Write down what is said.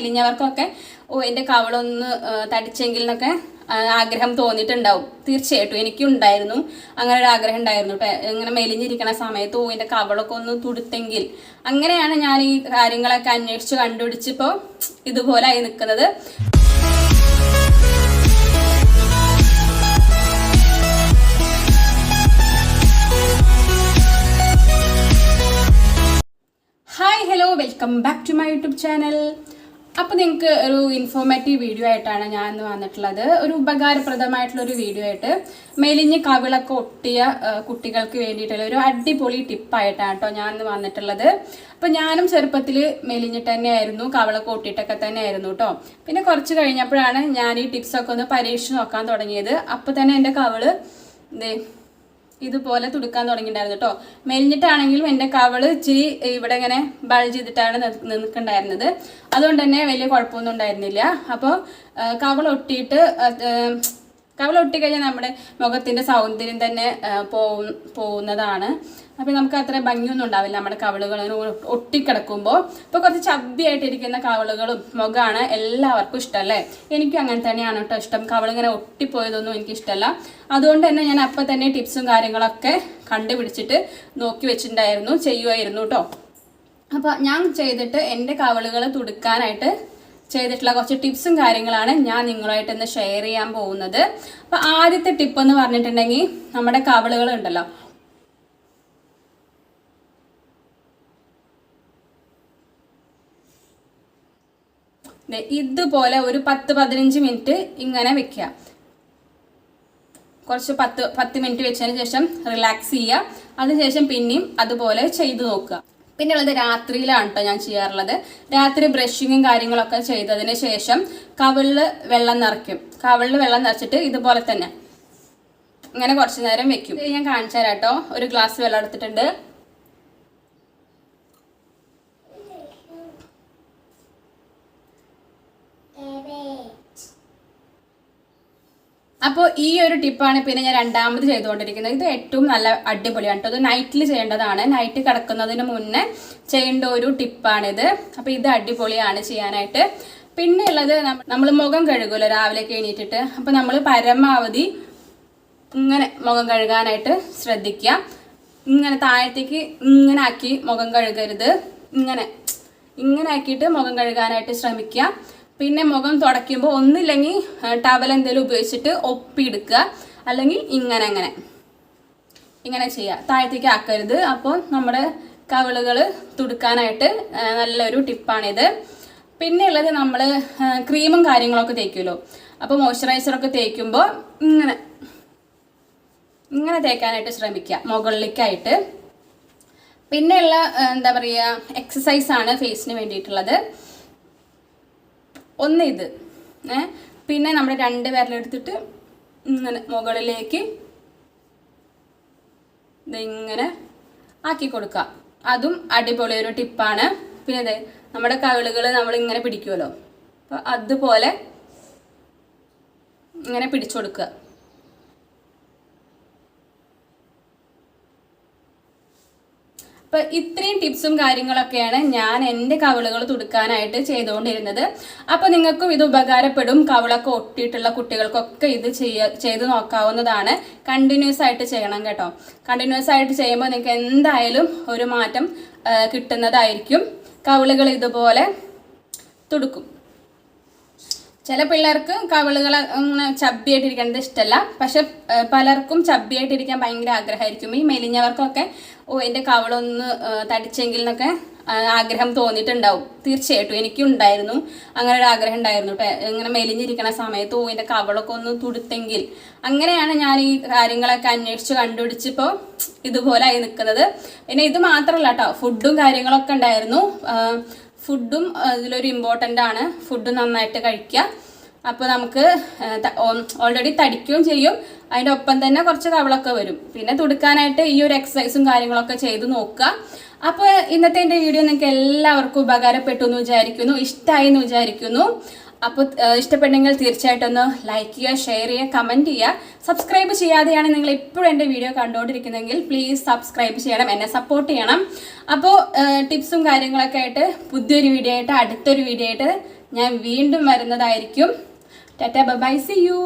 മെലിഞ്ഞവർക്കൊക്കെ ഓ എന്റെ കവളൊന്ന് തടിച്ചെങ്കിൽ എന്നൊക്കെ ആഗ്രഹം തോന്നിയിട്ടുണ്ടാവും. തീർച്ചയായിട്ടും എനിക്കും ഉണ്ടായിരുന്നു അങ്ങനെ ഒരു ആഗ്രഹം ഉണ്ടായിരുന്നു ഇങ്ങനെ മെലിഞ്ഞിരിക്കണ സമയത്ത് ഓ എന്റെ കവളൊക്കെ ഒന്ന് തുടുത്തെങ്കിൽ. അങ്ങനെയാണ് ഞാൻ ഈ കാര്യങ്ങളൊക്കെ അന്വേഷിച്ച് കണ്ടുപിടിച്ചിപ്പോൾ ഇതുപോലെ ആയി നിൽക്കുന്നത്. Hi hello welcome back to my YouTube channel അപ്പോൾ നിങ്ങൾക്ക് ഒരു ഇൻഫോർമേറ്റീവ് വീഡിയോ ആയിട്ടാണ് ഞാൻ ഇന്ന് വന്നിട്ടുള്ളത്. ഒരു ഉപകാരപ്രദമായിട്ടുള്ള ഒരു വീഡിയോ ആയിട്ട് മെലിഞ്ഞ് കവിളൊക്കെ ഒട്ടിയ കുട്ടികൾക്ക് വേണ്ടിയിട്ടുള്ള ഒരു അടിപൊളി ടിപ്പായിട്ടാണ് കേട്ടോ ഞാൻ ഇന്ന് വന്നിട്ടുള്ളത്. അപ്പോൾ ഞാനും ചെറുപ്പത്തിൽ മെലിഞ്ഞിട്ട് തന്നെയായിരുന്നു കവിളൊക്കെ ഒട്ടിയിട്ടൊക്കെ തന്നെയായിരുന്നു കേട്ടോ പിന്നെ കുറച്ച് കഴിഞ്ഞപ്പോഴാണ് ഞാൻ ഈ ടിപ്സൊക്കെ ഒന്ന് പരീക്ഷിച്ച് നോക്കാൻ തുടങ്ങിയത്. അപ്പോൾ തന്നെ എന്റെ കവൾ ദേ ഇതുപോലെ തുടുക്കാൻ തുടങ്ങിയിട്ടുണ്ടായിരുന്നു കേട്ടോ. മെലിഞ്ഞിട്ടാണെങ്കിലും എന്റെ കവൾ ഇച്ചിരി ഇവിടെ ഇങ്ങനെ ബൾജ് ചെയ്തിട്ടാണ് നിൽക്ക് നിൽക്കുന്നുണ്ടായിരുന്നത്. അതുകൊണ്ട് തന്നെ വലിയ കുഴപ്പമൊന്നും ഉണ്ടായിരുന്നില്ല. അപ്പോൾ കവൾ ഒട്ടിയിട്ട് കവൾ ഒട്ടിക്കഴിഞ്ഞാൽ നമ്മുടെ മുഖത്തിന്റെ സൗന്ദര്യം തന്നെ പോകുന്നതാണ് അപ്പോൾ നമുക്ക് അത്ര ഭംഗിയൊന്നും ഉണ്ടാവില്ല നമ്മുടെ കവളുകൾ ഒട്ടിക്കിടക്കുമ്പോൾ. ഇപ്പോൾ കുറച്ച് ചബ്ബിയായിട്ടിരിക്കുന്ന കവളുകളും മുഖമാണ് എല്ലാവർക്കും ഇഷ്ടമല്ലേ? എനിക്കും അങ്ങനെ തന്നെയാണ് കേട്ടോ ഇഷ്ടം. കവളിങ്ങനെ ഒട്ടിപ്പോയതൊന്നും എനിക്ക് ഇഷ്ടമല്ല അതുകൊണ്ട് തന്നെ ഞാൻ അപ്പം തന്നെ ടിപ്സും കാര്യങ്ങളൊക്കെ കണ്ടുപിടിച്ചിട്ട് നോക്കി വെച്ചിട്ടുണ്ടായിരുന്നു ചെയ്യുമായിരുന്നു കേട്ടോ. അപ്പോൾ ഞാൻ ചെയ്തിട്ട് എന്റെ കവളുകൾ തുടുക്കാനായിട്ട് ചെയ്തിട്ടുള്ള കുറച്ച് ടിപ്സും കാര്യങ്ങളാണ് ഞാൻ നിങ്ങളുമായിട്ട് ഇന്ന് ഷെയർ ചെയ്യാൻ പോകുന്നത്. അപ്പോൾ ആദ്യത്തെ ടിപ്പ് എന്ന് പറഞ്ഞിട്ടുണ്ടെങ്കിൽ നമ്മുടെ കവളുകൾ ഉണ്ടല്ലോ. ഇതുപോലെ ഒരു പത്ത് പതിനഞ്ച് മിനിറ്റ് ഇങ്ങനെ വെക്കുക. കുറച്ച് പത്ത് പത്ത് മിനിറ്റ് വെച്ചതിന് ശേഷം റിലാക്സ് ചെയ്യുക. അതിനുശേഷം പിന്നെയും അതുപോലെ ചെയ്തു നോക്കുക. പിന്നെ ഉള്ളത് രാത്രിയിലാണ് കേട്ടോ ഞാൻ ചെയ്യാറുള്ളത്. രാത്രി ബ്രഷിങ്ങും കാര്യങ്ങളൊക്കെ ചെയ്തതിന് ശേഷം കവിളിൽ വെള്ളം നിറയ്ക്കും. കവിളിൽ വെള്ളം നിറച്ചിട്ട് ഇതുപോലെ തന്നെ. ഇങ്ങനെ കുറച്ച് നേരം വെക്കും. ഞാൻ കാണിച്ചു തരാം കേട്ടോ ഒരു ഗ്ലാസ് വെള്ളം എടുത്തിട്ടുണ്ട്. അപ്പോൾ ഈ ഒരു ടിപ്പാണ് പിന്നെ ഞാൻ രണ്ടാമത് ചെയ്തുകൊണ്ടിരിക്കുന്നത്. ഇത് ഏറ്റവും നല്ല അടിപൊളിയാണ് കേട്ടോ. ഇത് നൈറ്റിൽ ചെയ്യേണ്ടതാണ്. നൈറ്റ് കിടക്കുന്നതിന് മുന്നേ ചെയ്യേണ്ട ഒരു ടിപ്പാണിത്. അപ്പോൾ ഇത് അടിപൊളിയാണ് ചെയ്യാനായിട്ട്. പിന്നെ ഉള്ളത് നമ്മൾ മുഖം കഴുകുമല്ലോ രാവിലെ എണീറ്റിട്ട്. അപ്പോൾ നമ്മൾ പരമാവധി ഇങ്ങനെ മുഖം കഴുകാനായിട്ട് ശ്രദ്ധിക്കുക. ഇങ്ങനെ താഴത്തേക്ക് ഇങ്ങനെ ആക്കി മുഖം കഴുകരുത്. ഇങ്ങനെ ഇങ്ങനെ ആക്കിയിട്ട് മുഖം കഴുകാനായിട്ട് ശ്രമിക്കുക. പിന്നെ മുഖം തുടയ്ക്കുമ്പോൾ ഒന്നില്ലെങ്കിൽ ടവൽ എന്തെങ്കിലും ഉപയോഗിച്ചിട്ട് ഒപ്പിയെടുക്കുക അല്ലെങ്കിൽ ഇങ്ങനെ അങ്ങനെ. ഇങ്ങനെ ചെയ്യുക താഴത്തേക്ക് ആക്കരുത്. അപ്പോൾ നമ്മുടെ കവിളുകൾ തുടുക്കാനായിട്ട് നല്ലൊരു ടിപ്പാണിത്. പിന്നെ ഉള്ളത് നമ്മൾ ക്രീമും കാര്യങ്ങളൊക്കെ തേക്കുമല്ലോ. അപ്പോൾ മോയ്സ്ചറൈസറൊക്കെ തേക്കുമ്പോൾ ഇങ്ങനെ ഇങ്ങനെ തേക്കാനായിട്ട് ശ്രമിക്കുക മുകളിലേക്കായിട്ട്. പിന്നെയുള്ള എന്താ പറയുക എക്സസൈസാണ് ഫേസിന് വേണ്ടിയിട്ടുള്ളത്. ഒന്ന് ഇത്. പിന്നെ നമ്മൾ രണ്ട് വിരലെടുത്തിട്ട് ഇങ്ങനെ മുകളിലേക്ക് ഇതിങ്ങനെ ആക്കി കൊടുക്കുക. അതും അടിപൊളി ഒരു ടിപ്പാണ്. പിന്നെ അതെ നമ്മുടെ കവിളുകൾ നമ്മൾ ഇങ്ങനെ പിടിക്കുമല്ലോ അപ്പോൾ അതുപോലെ ഇങ്ങനെ പിടിച്ചു കൊടുക്കുക. അപ്പൊ ഇത്രയും ടിപ്സും കാര്യങ്ങളൊക്കെയാണ് ഞാൻ എന്റെ കവിളുകൾ തുടുക്കാനായിട്ട് ചെയ്തുകൊണ്ടിരുന്നത്. അപ്പൊ നിങ്ങൾക്കും ഇത് ഉപകാരപ്പെടും. കവിളൊക്കെ ഒട്ടിയിട്ടുള്ള കുട്ടികൾക്കൊക്കെ ഇത് ചെയ്യ ചെയ്ത് നോക്കാവുന്നതാണ്. കണ്ടിന്യൂസ് ആയിട്ട് ചെയ്യണം കേട്ടോ. കണ്ടിന്യൂസ് ആയിട്ട് ചെയ്യുമ്പോൾ നിങ്ങൾക്ക് എന്തായാലും ഒരു മാറ്റം കിട്ടുന്നതായിരിക്കും. കവിളുകൾ ഇതുപോലെ തുടുക്കും. ചില പിള്ളേർക്ക് കവിളുകൾ അങ്ങനെ ചബ്ബിയായിട്ടിരിക്കുന്നത് ഇഷ്ടമല്ല പക്ഷെ പലർക്കും ചബ്ബിയായിട്ടിരിക്കാൻ ഭയങ്കര ആഗ്രഹമായിരിക്കും. ഈ മെലിഞ്ഞവർക്കൊക്കെ ഓ എന്റെ കവളൊന്ന് തടിച്ചെങ്കിൽ എന്നൊക്കെ ആഗ്രഹം തോന്നിയിട്ടുണ്ടാവും. തീർച്ചയായിട്ടും എനിക്കും ഉണ്ടായിരുന്നു അങ്ങനെ ഒരു ആഗ്രഹം ഉണ്ടായിരുന്നു ഇങ്ങനെ മെലിഞ്ഞിരിക്കണ സമയത്ത് ഓ എന്റെ കവളൊക്കെ ഒന്ന് തുടുത്തെങ്കിൽ. അങ്ങനെയാണ് ഞാൻ ഈ കാര്യങ്ങളൊക്കെ അന്വേഷിച്ച് കണ്ടുപിടിച്ചിപ്പോൾ ഇതുപോലെ ആയി നിൽക്കുന്നത്. പിന്നെ ഇത് മാത്രമല്ല കേട്ടോ ഫുഡും കാര്യങ്ങളൊക്കെ ഉണ്ടായിരുന്നു. ഫുഡും ഇതിലൊരു ഇമ്പോർട്ടന്റ് ആണ്. ഫുഡ് നന്നായിട്ട് കഴിക്കുക. അപ്പോൾ നമുക്ക് ഓൾറെഡി തടിക്കുകയും ചെയ്യും. അതിന്റെ ഒപ്പം തന്നെ കുറച്ച് കവളൊക്കെ വരും. പിന്നെ തുടുക്കാനായിട്ട് ഈ ഒരു എക്സസൈസും കാര്യങ്ങളൊക്കെ ചെയ്ത് നോക്കുക. അപ്പോൾ ഇന്നത്തെ എന്റെ വീഡിയോ നിങ്ങൾക്ക് എല്ലാവർക്കും ഉപകാരപ്പെട്ടു എന്ന് വിചാരിക്കുന്നു. ഇഷ്ടമായി എന്ന് വിചാരിക്കുന്നു. അപ്പോൾ ഇഷ്ടപ്പെട്ടെങ്കിൽ തീർച്ചയായിട്ടും ഒന്ന് ലൈക്ക് ചെയ്യുക ഷെയർ ചെയ്യുക കമന്റ് ചെയ്യുക. സബ്സ്ക്രൈബ് ചെയ്യാതെയാണ് നിങ്ങൾ ഇപ്പോഴും എന്റെ വീഡിയോ കണ്ടുകൊണ്ടിരിക്കുന്നതെങ്കിൽ പ്ലീസ് സബ്സ്ക്രൈബ് ചെയ്യണം എന്നെ സപ്പോർട്ട് ചെയ്യണം. അപ്പോൾ ടിപ്സും കാര്യങ്ങളൊക്കെ ആയിട്ട് പുതിയൊരു വീഡിയോ ആയിട്ട് അടുത്തൊരു വീഡിയോ ആയിട്ട് ഞാൻ വീണ്ടും വരുന്നതായിരിക്കും. Tata by C U